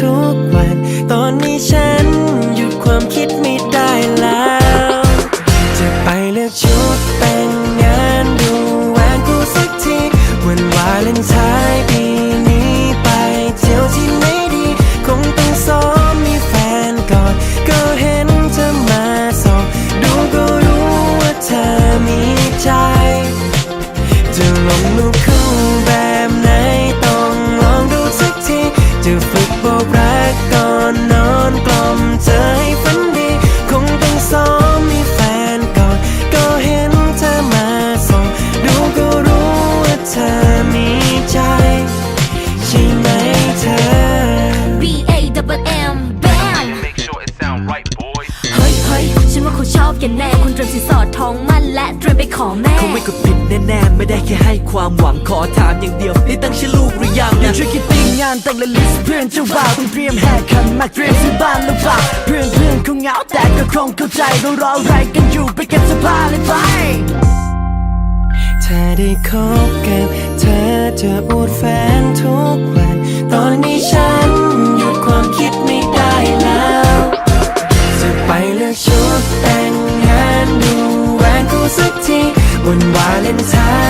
ทุกวัน ตอนนี้ฉันหยุดความคิดไม่ได้แล้ว จะไปเลือกชุดแต่งงานดูแหวนกูสักทีวันวาเลนไทน์ปีนี้ไปเที่ยวที่ไหนดี คงต้องซ้อมมีแฟนก่อน ก็เห็นเธอมาส่องดูก็รู้ว่าเธอมีใจ จะลงรูปคู่ รั อบกันแน่คุณเตรียมสินสอดทองมั่นและเตรียมไปขอแม่คงไม่กดผิดแน่ๆไม่ได้แค่ให้ความหวังขอถามอย่างเดียวได้ตั้งชื่อลูกหรือยังนะช่วยคิดติ้งงานแต่งและลิสต์เพื่อนเจ้าบ่าวต้องเตรียมแฮกคันมาเตรียมซื้อบ้านหรือเปล่าเพื่อนเพื่อนๆคงเหงาแต่ก็คงเข้าใจเรารออะไรกันอยู่ไปเก็บเสื้อผ้าเลยไปถ้าได้คบกับเธอจะอวดแฟนทุก วันวาเลนไทน์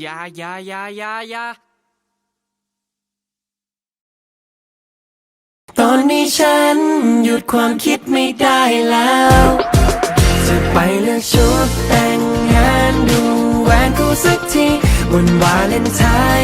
อยาอยาอยาอยาอยาตอนนี้ฉันหยุดความคิดไม่ได้แล้ว จะไปเลือกชุดแต่งงานดูแหวนกูสักทีวันวาเลนไทน์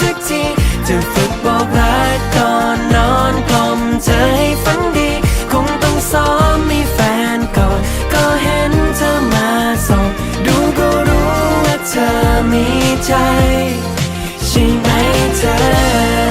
สักทีจะฝึกบอกรักก่อนนอนกล่อมเธอให้ฝันดี คงต้องซ้อมมีแฟนก่อน ก็เห็นเธอมาส่งดูก็รู้ว่าเธอมีใจ ใช่ไหมเธอ